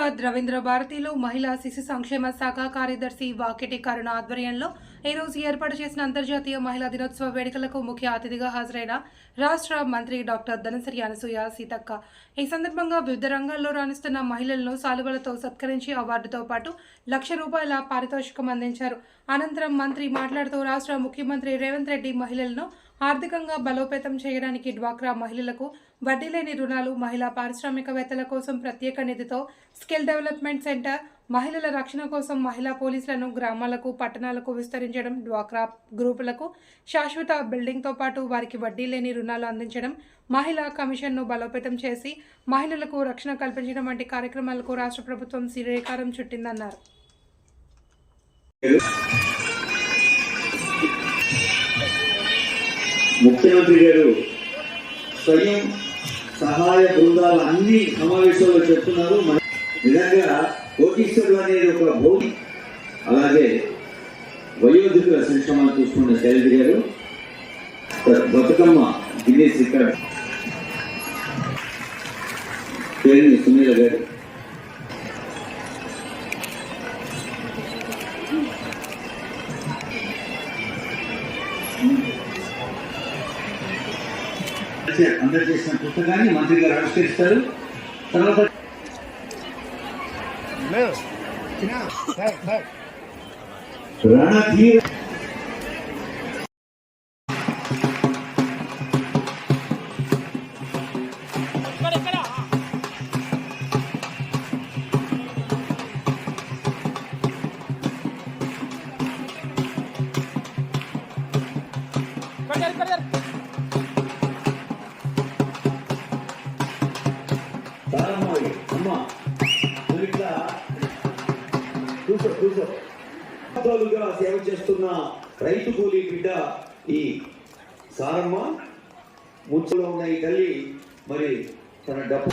హైదరాబాద్ రవీంద్ర భారతిలో మహిళా శిశు సంక్షేమ శాఖ కార్యదర్శి వాకిటి కరుణ ఆధ్వర్యంలో ఈ రోజు ఏర్పాటు చేసిన అంతర్జాతీయ మహిళా దినోత్సవ వేడుకలకు ముఖ్య అతిథిగా హాజరైన రాష్ట్ర మంత్రి డాక్టర్ ధనసరి అనసూయ సీతక్క. ఈ సందర్భంగా వివిధ రంగాల్లో రాణిస్తున్న మహిళలను సాలువలతో సత్కరించి అవార్డుతో పాటు లక్ష రూపాయల పారితోషికం అందించారు. అనంతరం మంత్రి మాట్లాడుతూ రాష్ట్ర ముఖ్యమంత్రి రేవంత్ రెడ్డి మహిళలను ఆర్థికంగా బలోపేతం చేయడానికి డ్వాక్రా మహిళలకు వడ్డీ లేని రుణాలు మహిళా పారిశ్రామికవేత్తల కోసం ప్రత్యేక నిధితో స్కిల్ డెవలప్మెంట్ సెంటర్ మహిళల రక్షణ కోసం మహిళా పోలీసులను గ్రామాలకు పట్టణాలకు విస్తరించడం డ్వాక్రా గ్రూపులకు శాశ్వత బిల్డింగ్తో పాటు వారికి వడ్డీ లేని రుణాలు అందించడం మహిళా కమిషన్ను బలోపేతం చేసి మహిళలకు రక్షణ కల్పించడం వంటి కార్యక్రమాలకు రాష్ట్ర ప్రభుత్వం శ్రీకారం చుట్టిందన్నారు. ముఖ్యమంత్రి గారు స్వయం సహాయ బృందాలు అన్ని సమావేశాల్లో చెప్తున్నారు. మన నిజంగా కోటీశ్వరుడు అనేది ఒక భోగి అలాగే వయోధికుల సంక్షేమాలు చూసుకున్న శైలజ గారు బతుకమ్మ గిన్నెస్ ఇక్కడ పేరుని సునీల గారు. అందరు చేసిన పుస్తకాన్ని మంత్రి గారు ఆవిష్కరిస్తారు. తర్వాత రణధీర సారమ్మాయి చేస్తున్న రైతు కూలీ బిడ్డ ఈ సారమ్మ ముచ్చులో ఉన్న ఈ తల్లి మరి తన డబ్బు.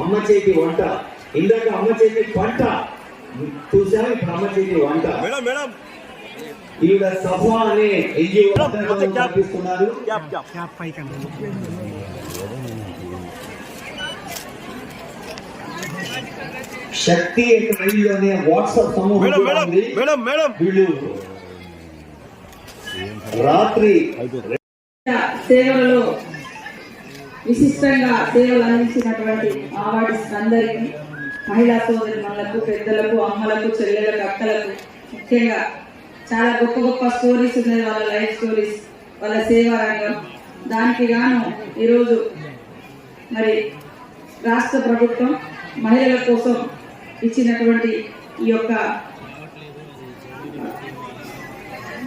అమ్మ చేతి వంట. ఇందాక అమ్మ చేతి వంట చూసాము ఇప్పుడు అమ్మ చేతి వంట. Madam madam. ఈవిడ సఫా అనే ఎన్జిఓ క్యాప్ శక్తి అనే వాట్సాప్ సమూహం వీళ్ళు రాత్రి సేవలలో విశిష్టంగా సేవలు అందించినటువంటి అవార్డ్స్ అందరికీ మహిళా మనలకు పెద్దలకు అమ్మలకు చెల్లెలకు అక్కలకు ముఖ్యంగా చాలా గొప్ప గొప్ప స్టోరీస్ ఉన్నాయి వాళ్ళ లైఫ్ స్టోరీస్ వాళ్ళ సేవా రంగం. దానికి గాను ఈరోజు మరి రాష్ట్ర ప్రభుత్వం మహిళల కోసం ఇచ్చినటువంటి ఈ యొక్క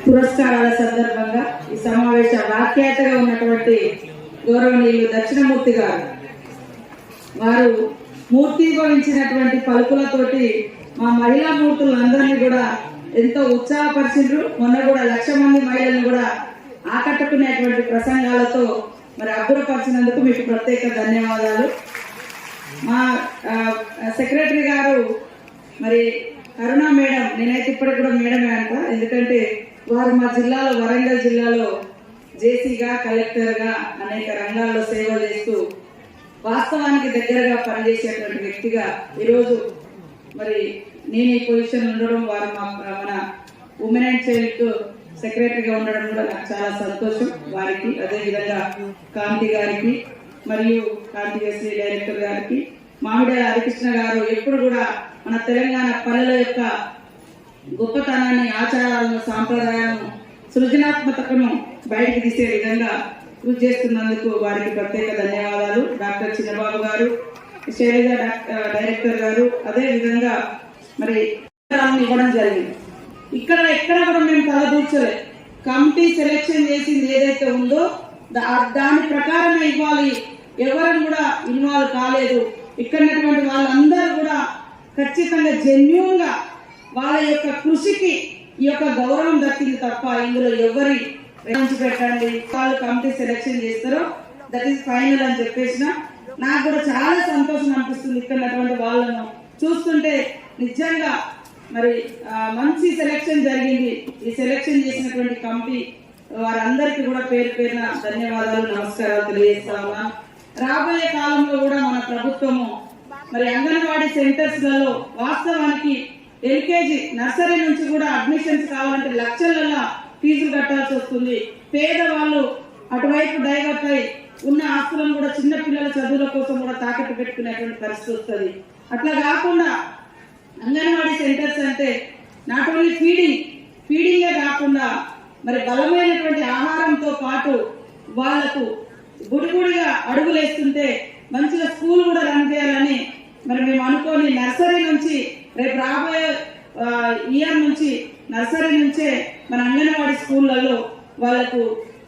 పురస్కారాల సందర్భంగా ఈ సమావేశ వ్యాఖ్యాతగా ఉన్నటువంటి గౌరవనీయులు దక్షిణమూర్తి గారు. వారు మూర్తిభవించినటువంటి పలుకులతోటి మా మహిళా మూర్తులందరినీ కూడా ఎంతో ఉత్సాహపరిచిండ్రు. మొన్న కూడా లక్ష మంది మహిళలను కూడా ఆకట్టుకునేటువంటి ప్రసంగాలతో మరి అబ్బురపరిచినందుకు మీకు ప్రత్యేక ధన్యవాదాలు. మా సెక్రటరీ గారు మరి కరుణా మేడం నేనైతే ఇప్పటికి కూడా మేడమే అంట. ఎందుకంటే వారు మా జిల్లాలో వరంగల్ జిల్లాలో జేసీగా కలెక్టర్గా అనేక రంగాల్లో సేవ చేస్తూ వాస్తవానికి దగ్గరగా పనిచేసేటువంటి వ్యక్తిగా ఈరోజు మరి నేను ఈ పొజిషన్ ఉండడం వారు మా మన ఉమెన్ అండ్ చైల్డ్ సెక్రటరీగా ఉండడం కూడా నాకు చాలా సంతోషం. వారికి అదేవిధంగా కాంతి గారికి మరియు కాంతికేశ్వరి డైరెక్టర్ గారికి మామిడి హరికృష్ణ గారు ఎప్పుడు కూడా మన తెలంగాణ పల్లెల యొక్క గొప్పతనాన్ని ఆచారాలను సాంప్రదాయాలను సృజనాత్మకతను బయటకు తీసే విధంగా కృషి చేస్తున్నందుకు వారికి ప్రత్యేక ధన్యవాదాలు. డాక్టర్ చిన్నబాబు గారు శైలజ డైరెక్టర్ గారు అదే విధంగా మరి ఇవ్వడం జరిగింది. ఇక్కడ ఎక్కడ కూడా మేము తలదూర్చలే కమిటీ సెలెక్షన్ చేసింది ఏదైతే ఉందో దాని ప్రకారమే ఇవ్వాలి. ఎవరు కూడా ఇన్వాల్వ్ కాలేదు. ఇక్కడ వాళ్ళందరూ కూడా ఖచ్చితంగా జెన్యున్గా వాళ్ళ యొక్క కృషికి ఈ యొక్క గౌరవం దక్కింది తప్ప ఇందులో ఎవరి పెట్టండి వాళ్ళు కమిటీ సెలెక్షన్ చేస్తారో దట్ ఈస్ ఫైనల్ అని చెప్పేసిన నాకు కూడా చాలా సంతోషం అనిపిస్తుంది ఇక్కడ వాళ్ళను చూస్తుంటే. నిజంగా మరి మంచి సెలెక్షన్ జరిగింది. ఈ సెలెక్షన్ చేసినటువంటి కమిటీ వారందరికీ కూడా పేరు పేరున ధన్యవాదాలు నమస్కారాలు తెలియజేస్తా రాబోయే కాలంలో కూడా మన ప్రభుత్వము మరి అంగన్వాడీ సెంటర్స్లలో వాస్తవానికి ఎల్కేజీ నర్సరీ నుంచి కూడా అడ్మిషన్స్ కావాలంటే లక్షలలో ఫీజులు కట్టాల్సి వస్తుంది. పేదవాళ్ళు అటువైపు డైవర్ట్ అయి ఉన్న ఆస్తులను కూడా చిన్న పిల్లల చదువుల కోసం కూడా తాకట్టు పెట్టుకునేటువంటి పరిస్థితి వస్తుంది. అట్లా కాకుండా అంగన్వాడీ సెంటర్స్ అంటే నాట్ ఓన్లీ ఫీడింగ్ ఫీడింగే కాకుండా మరి బలమైనటువంటి ఆహారంతో పాటు వాళ్ళకు గుడిగుడిగా అడుగులేస్తుంటే మంచిగా స్కూల్ కూడా రన్ చేయాలని మరి మేము అనుకోని నర్సరీ నుంచి రేపు రాబోయే ఇయర్ నుంచి నర్సరీ నుంచే మన అంగన్వాడీ స్కూళ్ళల్లో వాళ్ళకు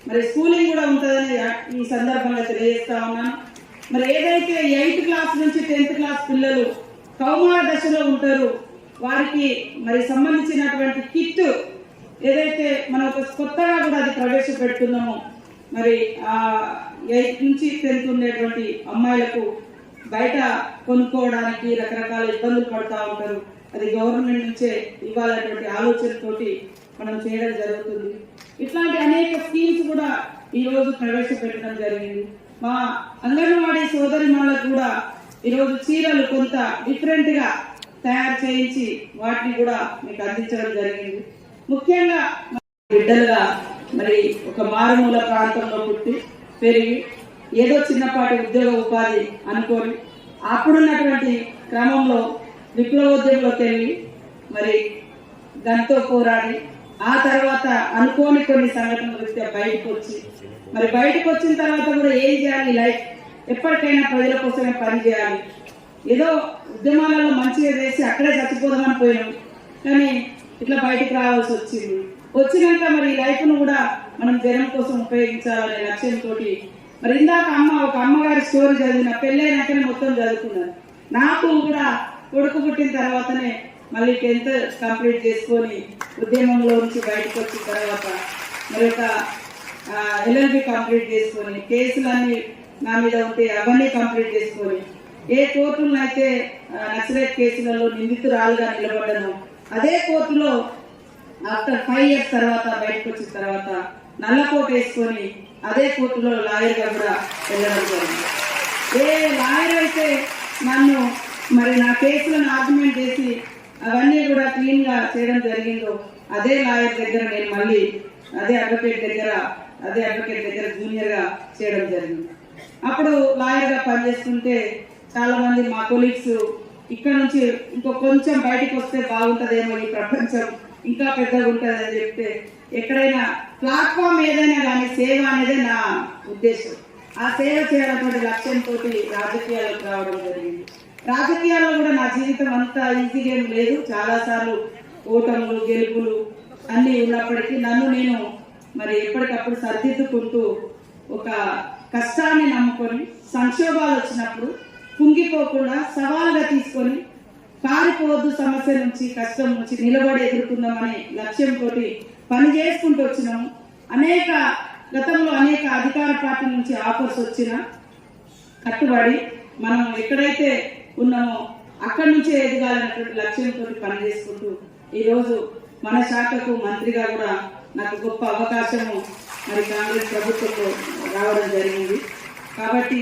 మరి స్కూలింగ్ కూడా ఉంటుందని ఈ సందర్భంగా తెలియజేస్తా ఉన్నాను. మరి ఏదైతే ఎయిత్ క్లాస్ నుంచి టెన్త్ క్లాస్ పిల్లలు కౌమార దశలో ఉంటారు వారికి మరి సంబంధించినటువంటి కిట్ ఏదైతే మనం ఒక కొత్తగా కూడా అది ప్రవేశపెడుతున్నామో మరి ఆ ఎయిత్ నుంచి టెన్త్ ఉండేటువంటి అమ్మాయిలకు బయట కొనుక్కోవడానికి రకరకాల ఇబ్బందులు పడుతూ ఉంటారు. అది గవర్నమెంట్ నుంచే ఇవ్వాలనేటువంటి ఆలోచనతోటి మనం చేయడం జరుగుతుంది. ఇట్లాంటి అనేక స్కీమ్స్ కూడా ఈ రోజు ప్రవేశపెట్టడం జరిగింది. మా అంగన్వాడీ సోదరి కూడా ఈరోజు చీరలు కొంత డిఫరెంట్గా తయారు చేయించి వాటిని కూడా మీకు అందించడం జరిగింది. ముఖ్యంగా బిడ్డలుగా మరి ఒక మారుమూల ప్రాంతంలో పుట్టి పెరిగి ఏదో చిన్నపాటి ఉద్యోగ ఉపాధి అనుకొని అప్పుడున్నటువంటి క్రమంలో విప్లవోద్యమంలోకి వెళ్ళి మరి దాంతో పోరాడి ఆ తర్వాత అనుకోని కొన్ని సంఘటనల రీత్యా బయటకు వచ్చి మరి బయటకు వచ్చిన తర్వాత కూడా ఏం చేయాలి లైఫ్? ఎప్పటికైనా ప్రజల కోసమే పని చేయాలి. ఏదో ఉద్యమాలలో మంచిగా చేసి అక్కడే చచ్చిపోదామని పోయాం కానీ ఇట్లా బయటకు రావాల్సి వచ్చింది. వచ్చినాక మరి ఈ లైఫ్ను కూడా మనం జనం కోసం ఉపయోగించాలనే లక్ష్యంతో మరి ఇందాక అమ్మ ఒక అమ్మగారి స్టోరీ చదివిన పెళ్ళైనాకనే మొత్తం చదువుకున్నాను నాకు కూడా కొడుకు పుట్టిన తర్వాతనే మళ్ళీ టెన్త్ కంప్లీట్ చేసుకొని ఉద్యమంలో నుంచి బయటకు వచ్చిన తర్వాత మరి ఒక ఎల్ఎల్బి కంప్లీట్ చేసుకొని కేసులన్నీ నా మీద ఉంటే అవన్నీ కంప్లీట్ చేసుకొని ఏ కోర్టులను అయితే నక్సలైట్ కేసులలో నిందితురాలుగా నిలబడ్డాను అదే కోర్టులో ఆఫ్టర్ ఫైవ్ ఇయర్స్ తర్వాత బయటకు వచ్చిన తర్వాత నల్ల నల్లకోట వేసుకొని అదే కోర్టులో లాయర్గా కూడా వెళ్ళడం జరిగింది. ఏ లాయర్ అయితే నన్ను మరి నా కేసులను ఆర్గ్యుమెంట్ చేసి అవన్నీ కూడా క్లీన్గా చేయడం జరిగిందో అదే లాయర్ దగ్గర నేను మళ్ళీ అదే అడ్వకేట్ దగ్గర అదే అడ్వకేట్ దగ్గర జూనియర్గా చేయడం జరిగింది. అప్పుడు లాయర్గా పనిచేస్తుంటే చాలామంది మా కొలీగ్స్ ఇక్కడ నుంచి ఇంకో కొంచెం బయటకు వస్తే బాగుంటుందేమో ఈ ప్రపంచం ఇంకా పెద్దగా ఉంటుంది అని చెప్తే ఎక్కడైనా ప్లాట్ఫామ్ ఏదైనా కానీ సేవ అనేది నా ఉద్దేశం. ఆ సేవ చేయాలన్నటువంటి లక్ష్యంతో రాజకీయాలకు రావడం జరిగింది. రాజకీయాల్లో కూడా నా జీవితం అంతా ఈజీగా ఏం లేదు. చాలాసార్లు ఓటములు గెలుపులు అన్నీ ఉన్నప్పటికీ నన్ను నేను మరి ఎప్పటికప్పుడు సరిదిద్దుకుంటూ ఒక కష్టాన్ని నమ్ముకొని సంక్షోభాలు వచ్చినప్పుడు కుంగిపోకుండా సవాలుగా తీసుకొని పారిపోవద్దు సమస్య నుంచి కష్టం నుంచి నిలబడి ఎదుర్కొందామనే లక్ష్యంతో పని చేసుకుంటూ వచ్చినాము. అనేక గతంలో అనేక అధికార పార్టీ నుంచి ఆఫర్స్ వచ్చిన కట్టుబడి మనం ఎక్కడైతే ఉన్నామో అక్కడి నుంచే ఎదగాలన్నటువంటి లక్ష్యంతో పనిచేసుకుంటూ ఈరోజు మన శాఖకు మంత్రిగా కూడా నాకు గొప్ప అవకాశము మరి కాంగ్రెస్ ప్రభుత్వంలో రావడం జరిగింది. కాబట్టి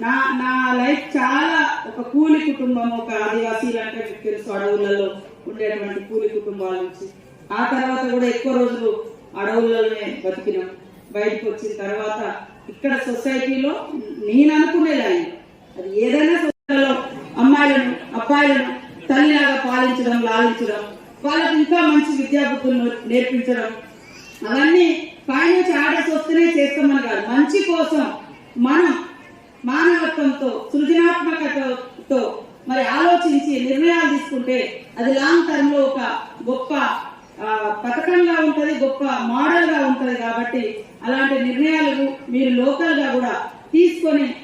నా నా లైఫ్ చాలా ఒక కూలి కుటుంబం ఒక ఆదివాసీలు అంటే మీకు తెలుసు అడవులలో ఉండేటువంటి కూలి కుటుంబాల నుంచి. ఆ తర్వాత కూడా ఎక్కువ రోజులు అడవులలోనే బతికినాం. బయటకు వచ్చిన తర్వాత ఇక్కడ సొసైటీలో నేను అనుకునేదాన్ని. అది ఏదైనా సొసైటీలో అమ్మాయిలను అబ్బాయిలను తల్లిలాగా పాలించడం లాలించడం వాళ్ళకి ఇంకా మంచి విద్యాబుద్ధులను నేర్పించడం. అవన్నీ పైనుంచి ఆర్డర్స్ వస్తేనే చేస్తామని కాదు. మంచి కోసం మనం మానవత్వంతో సృజనాత్మకతతో మరి ఆలోచించి నిర్ణయాలు తీసుకుంటే అది లాంగ్ టర్మ్లో ఒక గొప్ప పథకంగా ఉంటది గొప్ప మోడల్గా ఉంటది కాబట్టి అలాంటి నిర్ణయాలు మీరు లోకల్గా కూడా తీసుకొని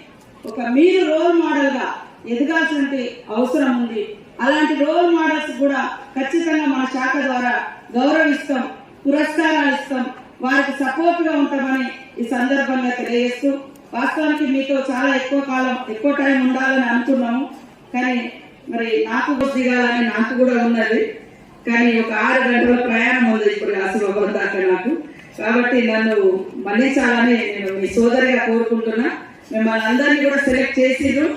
ఒక మీరు రోల్ మోడల్గా ఎదగాల్సిన అవసరం ఉంది. అలాంటి రోల్ మోడల్స్ కూడా ఖచ్చితంగా మన శాఖ ద్వారా గౌరవిస్తాం పురస్కారాలు ఇస్తాం వారికి సపోర్ట్గా ఉంటామని ఈ సందర్భంగా తెలియజేస్తూ వాస్తవానికి మీతో చాలా ఎక్కువ కాలం ఎక్కువ టైం ఉండాలని అనుకున్నాము. కానీ మరి నాకు దిగాలని నాకు కూడా ఉన్నది. కానీ ఒక ఆరు గంటల ప్రయాణం ఉంది ఇప్పుడు అసలు దాకా నాకు. కాబట్టి నన్ను మన్నించాలని నేను మీ సోదరిగా కోరుకుంటున్నా. మిమ్మల్ని అందరినీ కూడా సెలెక్ట్ చేసిండ్రు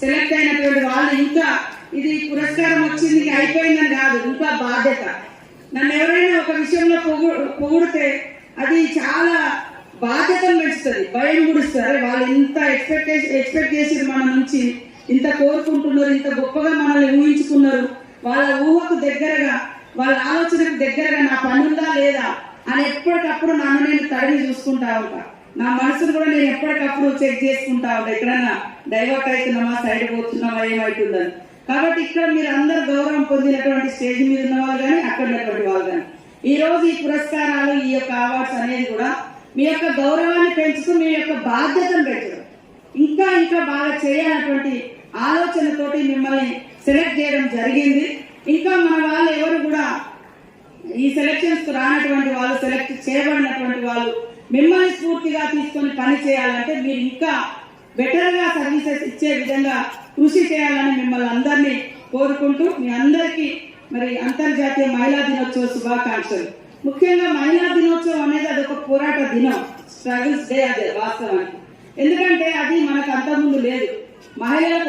సెలెక్ట్ అయినటువంటి వాళ్ళు ఇంకా ఇది పురస్కారం వచ్చింది అయిపోయిందని కాదు ఇంకా బాధ్యత. నన్ను ఎవరైనా ఒక విషయంలో పొగు పొగిడితే అది చాలా బాధ్యతను పెంచుతుంది భయం గుడిస్తారు వాళ్ళు ఇంత ఎక్స్పెక్ట్ ఎక్స్పెక్ట్ చేసి మన నుంచి. ఇంత కోరుకుంటున్నారు ఇంత గొప్పగా మనల్ని ఊహించుకున్నారు. వాళ్ళ ఊహకు దగ్గరగా వాళ్ళ ఆలోచనకు దగ్గరగా నా పని ఉందా లేదా అని ఎప్పటికప్పుడు నన్ను నేను తడిని చూసుకుంటా ఉంటా. నా మనసును కూడా నేను ఎప్పటికప్పుడు చెక్ చేసుకుంటా ఉంటా. ఎక్కడన్నా డైవర్ట్ అవుతున్నామా సైడ్ పోతున్నామా ఏమవుతుందని కాబట్టి ఇక్కడ మీరు అందరు గౌరవం పొందినటువంటి స్టేజ్ మీద ఉన్న వాళ్ళు కానీ అక్కడ ఉన్నటువంటి వాళ్ళు కానీ. ఈ రోజు ఈ పురస్కారాలు ఈ యొక్క అవార్డ్స్ అనేది కూడా మీ యొక్క గౌరవాన్ని పెంచుతూ మీ యొక్క బాధ్యతను పెంచడం. ఇంకా ఇంకా బాగా చేయాలన్నటువంటి ఆలోచనతోటి మిమ్మల్ని సెలెక్ట్ చేయడం జరిగింది. ఇంకా మన వాళ్ళు ఎవరు కూడా ఈ సెలక్షన్స్కు రానటువంటి వాళ్ళు సెలెక్ట్ చేయబడినటువంటి వాళ్ళు మిమ్మల్ని స్ఫూర్తిగా తీసుకొని పని చేయాలంటే మీరు ఇంకా బెటర్గా సర్వీసెస్ ఇచ్చే విధంగా కృషి చేయాలని మిమ్మల్ని అందరినీ కోరుకుంటూ మీ అందరికీ మరి అంతర్జాతీయ మహిళా దినోత్సవ శుభాకాంక్షలు. ముఖ్యంగా మహిళా దినోత్సవం అనేది అది ఒక పోరాట దినం. స్ట్రగుల్స్ డే అదే వాస్తవానికి. ఎందుకంటే అది మనకు అంతకుముందు లేదు. మహిళలకు